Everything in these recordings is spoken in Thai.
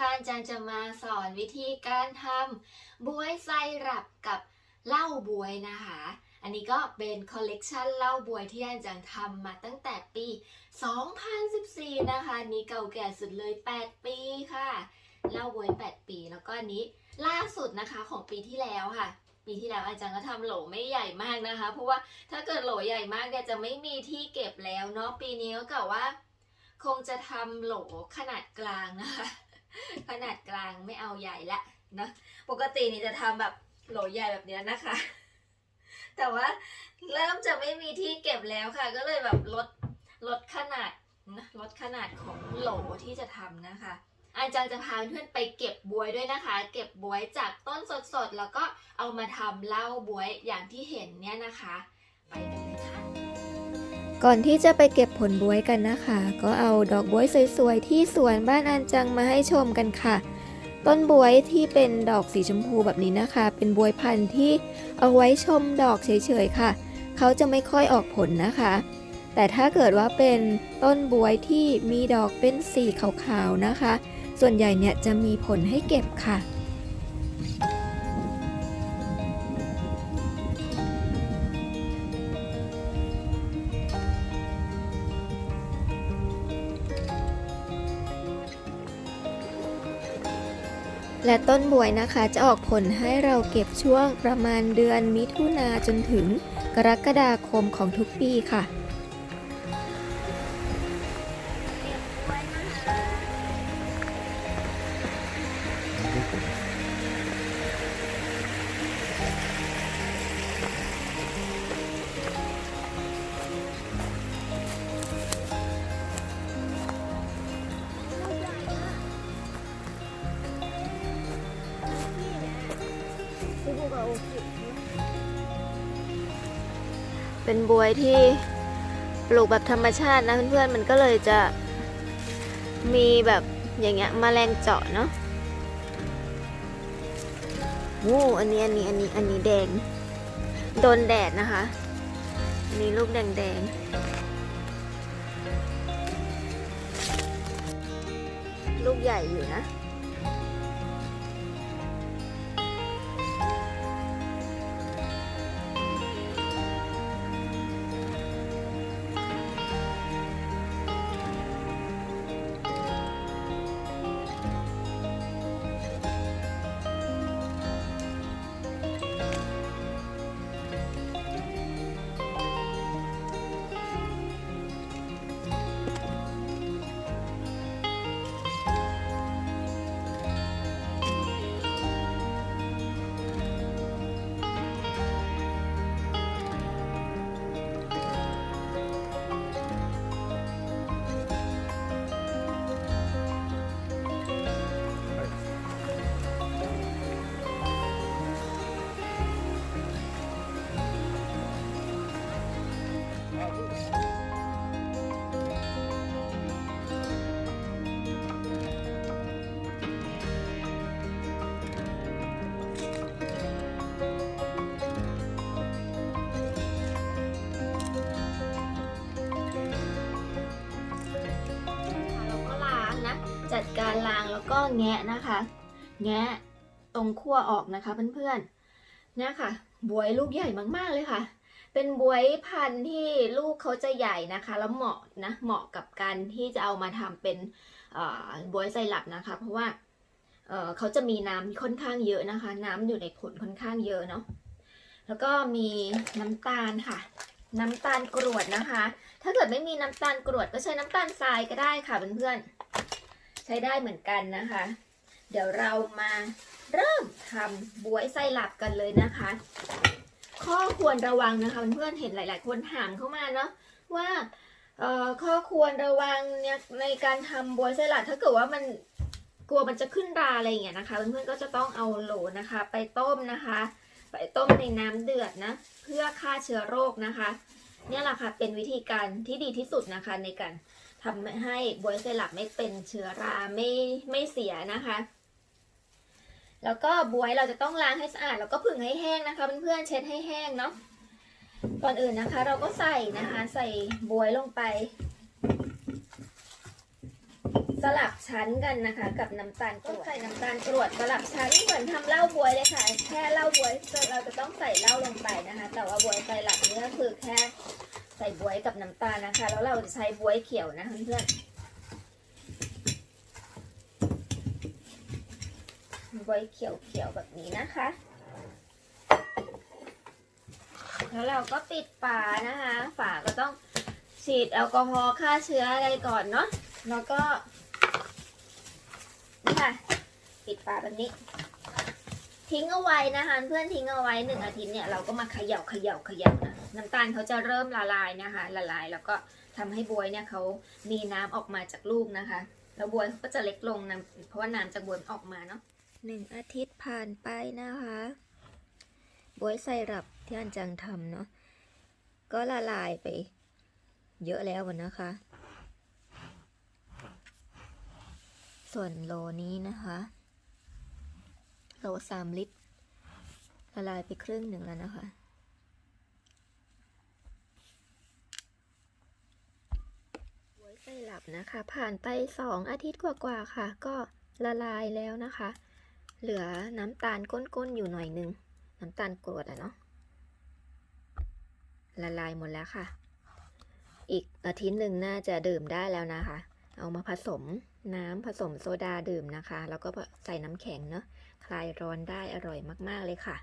นะคะอาจารย์จะมาสอนวิธีการทำบวยไซรัปกับเหล้าบวยนะคะ อันนี้ก็เป็นคอลเลกชันเหล้าบวยที่อาจารย์ทำมาตั้งแต่ปี 2014 นะคะนนี้เก่าแก่สุดเลย 8 ปีค่ะเหล้าบวย 8 ปี แล้วก็อันนี้ล่าสุดนะคะของปีที่แล้วค่ะปีที่แล้วอาจารย์ก็ทำโหลไม่ใหญ่มากนะคะ เพราะว่าถ้าเกิดโหลใหญ่มากเนี่ยจะไม่มีที่เก็บแล้วเนาะปีนี้ก็กะว่า คงจะทำโหลขนาดกลางนะคะ ขนาดกลางไม่เอาใหญ่ละนะปกตินี่จะทำแบบโหลใหญ่แบบนี้นะคะ แต่ว่าเริ่มจะไม่มีที่เก็บแล้วค่ะ ก็เลยแบบลดลดขนาดนะลดขนาดของโหลที่จะทำนะคะอาจารย์จะพาเพื่อนไปเก็บบวยด้วยนะคะ เก็บบวยจากต้นสดๆ แล้วก็เอามาทำเหล้าบวยอย่างที่เห็นเนี่ยนะคะ ไปกันเลยค่ะ ก่อนที่จะไปเก็บผลบวยกันนะคะ ก็เอาดอกบวยสวยๆที่สวนบ้านอันจังมาให้ชมกันค่ะ ต้นบวยที่เป็นดอกสีชมพูแบบนี้นะคะ เป็นบวยพันธุ์ที่เอาไว้ชมดอกเฉยๆค่ะ เขาจะไม่ค่อยออกผลนะคะ แต่ถ้าเกิดว่าเป็นต้นบวยที่มีดอกเป็นสีขาวๆนะคะ ส่วนใหญ่เนี่ยจะมีผลให้เก็บค่ะ และต้นบวยนะคะจะออกผลให้เราเก็บช่วงประมาณเดือนมิถุนาจนถึงกรกฎาคมของทุกปีค่ะ เป็นบวยที่ปลูกแบบธรรมชาตินะเพื่อนๆมันก็เลยจะมีแบบอย่างเงี้ยมแมลงเจาะเนาะโอ้อันนี้อันนี้อันนี้อันนี้แดง โดนแดดนะคะอันนี้ลูกแดงแดงๆ ลูกใหญ่อยู่นะ จัดการล้างแล้วก็แงะนะคะ แงะตรงขั้วออกนะคะเพื่อนๆเนี่ยค่ะ บวยลูกใหญ่มากๆเลยค่ะ เป็นบวยพันธุ์ที่ลูกเขาจะใหญ่นะคะ แล้วเหมาะนะเหมาะกับการที่จะเอามาทำเป็นบวยไซรัปนะคะ เพราะว่าเเขาจะมีน้ำค่อนข้างเยอะนะคะ น้ำอยู่ในผลค่อนข้างเยอะเนาะแล้วก็มีน้ำตาลค่ะ น้ำตาลกรวดนะคะ ถ้าเกิดไม่มีน้ำตาลกรวดก็ใช้น้ำตาลทรายก็ได้ค่ะเพื่อนๆ ช้ได้เหมือนกันนะคะ เดี๋ยวเรามาเริ่มทำบวยไส้หลับกันเลยนะคะ ข้อควรระวังนะคะเพื่อนๆเห็นหลาย ๆ คนถามเข้ามาเนาะว่าข้อควรระวังเนี่ยในการทำบวยไส้หลับถ้าเกิดว่ามันกลัวมันจะขึ้นราอะไรอย่างเงี้ยนะคะเพื่อนๆก็จะต้องเอาโหลนะคะ ไปต้มนะคะ ไปต้มในน้ำเดือดนะเพื่อฆ่าเชื้อโรคนะคะ เนี่ยแหละค่ะเป็นวิธีการที่ดีที่สุดนะคะในการ ทำให้บวยไซรัปไม่เป็นเชื้อราไม่ไม่เสียนะคะ แล้วก็บวยเราจะต้องล้างให้สะอาดแล้วก็ผึ่งให้แห้งนะคะเพื่อนๆเช็ดให้แห้งเนาะก่อนอื่นนะคะ เราก็ใส่นะคะ ใส่บวยลงไป สลับชั้นกันนะคะ กับน้ำตาลกรวดใส่น้ำตาลกรวดสลับชั้นเหมือนทำเหล้าบวยเลยค่ะ แค่เหล้าบวยเราจะต้องใส่เหล้าลงไปนะคะ แต่ว่าบวยไฟหลักนี่ก็คือแค่ ใส่บวยกับน้ำตาลนะคะ แล้วเราจะใช้บวยเขียวนะเพื่อนบวยเขียวๆแบบนี้นะคะ แล้วเราก็ปิดฝานะคะ ฝาก็ต้องฉีดแอลกอฮอล์ฆ่าเชื้ออะไรก่อนเนาะ แล้วก็นี่ค่ะ ปิดฝาแบบนี้ ทิ้งเอาไว้นะคะ เพื่อนทิ้งเอาไว้หนึ่งอาทิตย์เนี่ยเราก็มาเขย่าเขย่าเขย่านะ น้ำตาลเขาจะเริ่มละลายนะคะ ละลายแล้วก็ทำให้บวยเนี่ยเขามีน้ำออกมาจากลูกนะคะ แล้วบวยก็จะเล็กลงนะเพราะว่าน้ำจากบวยมันออกมาเนาะหนึ่งอาทิตย์ผ่านไปนะคะ บวยไซรัปที่อันจังทำเนาะก็ละลายไป เยอะแล้วนะคะ ส่วนโลนี้นะคะ โลสามลิตรละลายไปครึ่งหนึ่งแล้วนะคะ บวยไซรัปนะคะ ผ่านไปสองอาทิตย์กว่าๆค่ะ ก็ละลายแล้วนะคะ เหลือน้ำตาลก้นๆอยู่หน่อยนึง น้ำตาลกรวดอะเนาะละลายหมดแล้วค่ะ อีกอาทิตย์หนึ่งน่าจะดื่มได้แล้วนะคะ เอามาผสมน้ำผสมโซดาดื่มนะคะ แล้วก็ใส่น้ำแข็งเนาะคลายร้อนได้อร่อยมากๆเลยค่ะ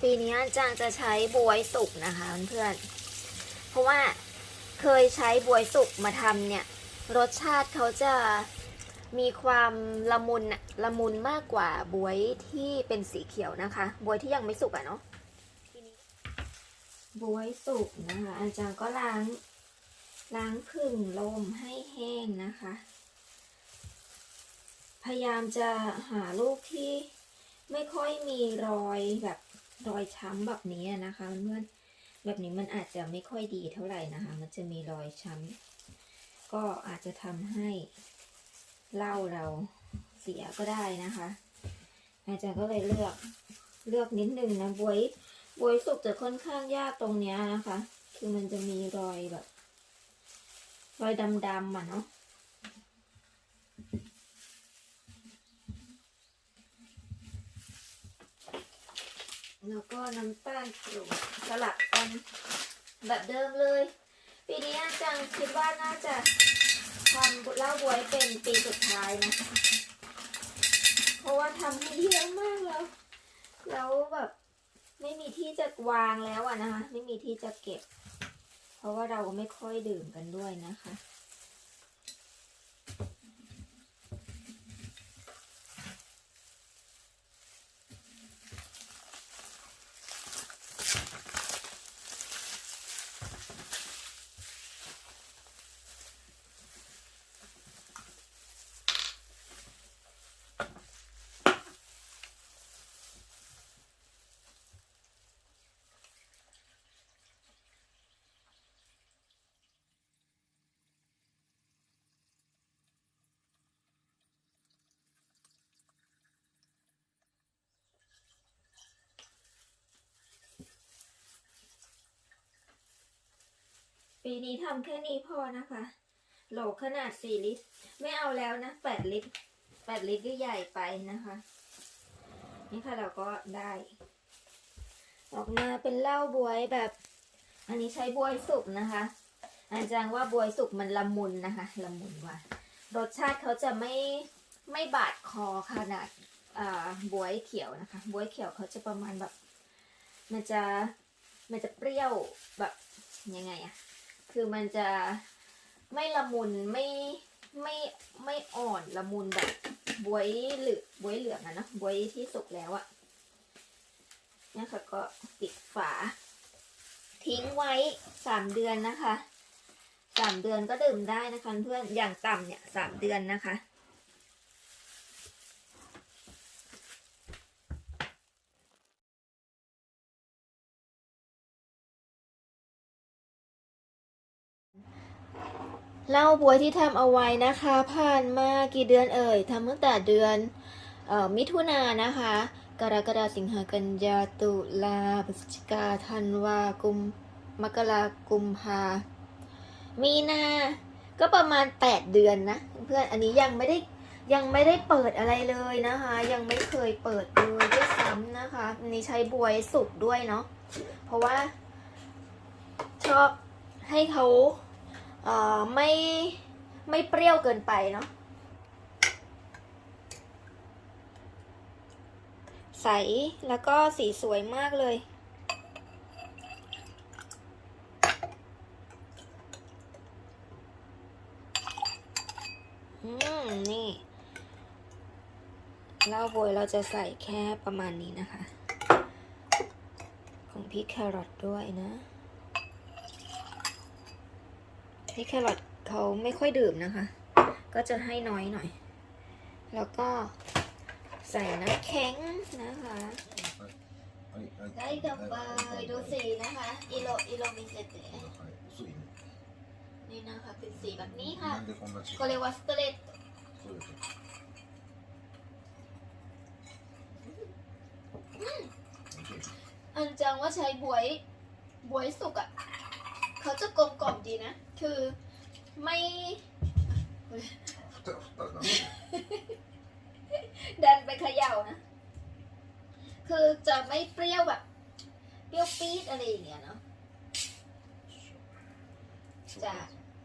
ปีนี้จางจะใช้บวยสุกนะคะเพื่อนๆ เพราะว่าเคยใช้บวยสุกมาทำเนี่ย รสชาติเขาจะมีความละมุนละมุนมากกว่าบวยที่เป็นสีเขียวนะคะ บวยที่ยังไม่สุกอะเนาะทีนี้บวยสุกนะคะ อาจารย์ก็ล้างล้างผึ่งลมให้แห้งนะคะ พยายามจะหาลูกที่ไม่ค่อยมีรอยแบบรอยช้ำแบบนี้นะคะเพื่อน แบบนี้มันอาจจะไม่ค่อยดีเท่าไหร่นะคะ มันจะมีรอยช้ำก็อาจจะทำให้เหล้าเราเสียก็ได้นะคะ อาจารย์ก็เลยเลือกเลือกนิดนึงนะบวยบวยสุกจะค่อนข้างยากตรงเนี้ยนะคะ คือมันจะมีรอยแบบ รอยดำๆอะเนาะ แล้วก็น้ำตาลกรวดสลับกันแบบเดิมเลย ปีนี้อาจังคิดว่าน่าจะทำเล้าบวยเป็นปีสุดท้ายนะ เพราะว่าทำให้เยอะมากแล้ว แล้วแบบไม่มีที่จะวางแล้วอะนะคะ ไม่มีที่จะเก็บ เพราะว่าเราไม่ค่อยดื่มกันด้วยนะคะ ปีนี้ทำแค่นี้พอนะคะ โหลขนาด 4 ลิตร ไม่เอาแล้วนะ 8 ลิตร 8 ลิตรก็ใหญ่ไปนะคะ นี่ค่ะเราก็ได้ ออกมาเป็นเหล้าบวยแบบ อันนี้ใช้บวยสุกนะคะ อาจารย์ว่าบวยสุกมันละมุนนะคะละมุนว่ารสชาติเขาจะไม่ไม่บาดคอขนาดอ่าบวยเขียวนะคะ บวยเขียวเขาจะประมาณแบบ มันจะมันจะเปรี้ยวแบบยังไงอะ คือมันจะไม่ละมุนไม่ไม่ไม่อ่อนละมุนแบบบวยเหลือบวยเหลืองอะเนะบวยที่สุกแล้วอะนี่ค่ะก็ปิดฝา ทิ้งไว้สามเดือนนะคะสามเดือนก็ดื่มได้นะคะเพื่อนอย่างต่ำเนี่ยสามเดือนนะคะ เล้าบวยที่ทำเอาไว้นะคะ ผ่านมากี่เดือนเอ่ยทำตั้งแต่เดือนออมิถุนายนนะคะ กรกฎาสิงหากันยาตุลาพฤศจิกาธันวากุมมกรากุมภามีนา ก็ประมาณ 8 เดือนนะ เพื่อนอันนี้ยังไม่ได้ยังไม่ได้เปิดอะไรเลยนะคะ ยังไม่เคยเปิดเลยด้วยซ้ำนะคะอันนี้ใช้บวยสุกด้วยเนาะเพราะว่าชอบให้เขา ไม่ไม่เปรี้ยวเกินไปเนาะใสแล้วก็สีสวยมากเลย อืม นี่เหล้าโบยเราจะใส่แค่ประมาณนี้นะคะ ของพี่แครอทด้วยนะ ที่แครอทเขาไม่ค่อยดื่มนะคะ ก็จะให้น้อยหน่อย แล้วก็ใส่น้ำแข็งนะคะได้กับไปดูสีนะคะอิโลอิโลมิเซเตนี่นะคะ เป็นสีแบบนี้ค่ะเขาเรียกว่าสเตเลตอันจังว่าใช้บวยบวยสุกอะ เขาจะกลมกล่อมดีนะ คือไม่เดินไปเขย่านะ คือจะไม่เปรี้ยวแบบ เปรี้ยวปี๊ดอะไรอย่างเงี้ยเนาะ จะ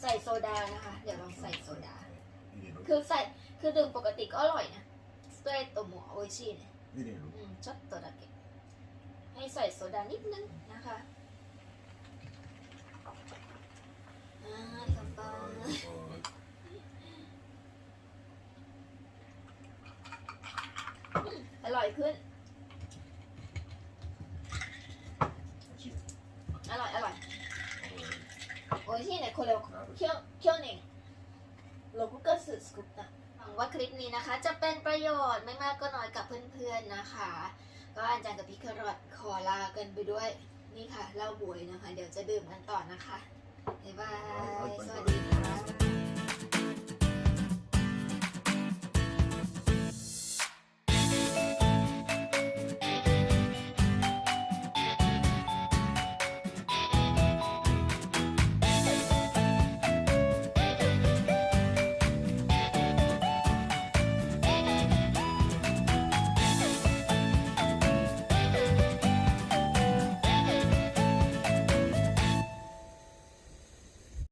ใส่โซดานะคะ เดี๋ยวลองใส่โซดา คือใส่ คือดื่มปกติก็อร่อยนะสเตรตโตโมโอชิเนี่ยชอบตัวดาเกะให้ใส่โซดานิดนึงนะคะ อร่อยขึ้น อร่อย อร่อยโอ้ยที่ไหนคนเราเคี่ยวเคี่ยวหนึ่งเราก็เกิดสุดสกุปนะหวังว่าคลิปนี้นะคะ จะเป็นประโยชน์ไม่มากก็น้อยกับเพื่อนๆนะคะ ก็อาจารย์กับพี่คารอดขอลากันไปด้วย นี่ค่ะเหล้าบวยนะคะ เดี๋ยวจะดื่มกันต่อนะคะ บ๊ายบาย สวัสดีค่ะ